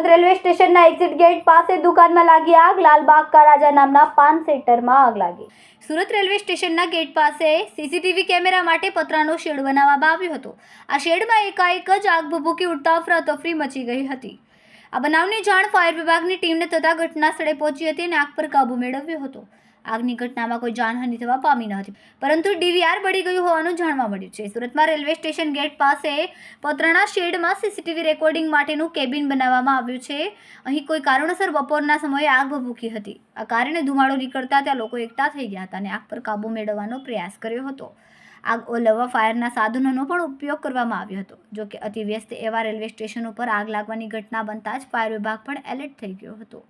Surat railway સ્ટેશનના exit gate પાસે દુકાનમાં લાગી આગ. લાલબાગ કા નામના પાન સેન્ટરમાં આગ લાગી. સુરત રેલવે સ્ટેશનના ગેટ પાસે સીસીટીવી કેમેરા માટે પતરાનો શેડ બનાવવામાં આવ્યો હતો. આ શેડમાં એકાએક જ આગ ભભૂકી ઉઠતા અફરાતફરી મચી ગઈ હતી. આ બનાવની જાણ ફાયર વિભાગની ટીમને થતાં ઘટના સ્થળે પહોંચી હતી અને આગ પર કાબૂ મેળવ્યો હતો. આગની ઘટનામાં કોઈ જાનહાનિ થવા પામી ન હતી, પરંતુ ડીવીઆર બળી ગયું હોવાનું જાણવા મળ્યું છે. સુરતમાં રેલવે સ્ટેશન ગેટ પાસે પતરાણા શેડમાં સીસીટીવી રેકોર્ડિંગ માટેનું કેબિન બનાવવામાં આવ્યું છે. અહીં કોઈ કારણોસર બપોરના સમયે આગ ભભૂકી હતી. આ કારણે ધુમાડો નીકળતા ત્યાં લોકો એકઠા થઈ ગયા હતા અને આગ પર કાબૂ મેળવવાનો પ્રયાસ કર્યો હતો. આગ ઓલવવા, ફાયરના સાધનોનો પણ ઉપયોગ કરવામાં આવ્યો હતો. જો કે અતિવ્યસ્ત એવા રેલવે સ્ટેશન ઉપર આગ લાગવાની ઘટના બનતા જ ફાયર વિભાગ પણ એલર્ટ થઈ ગયો હતો.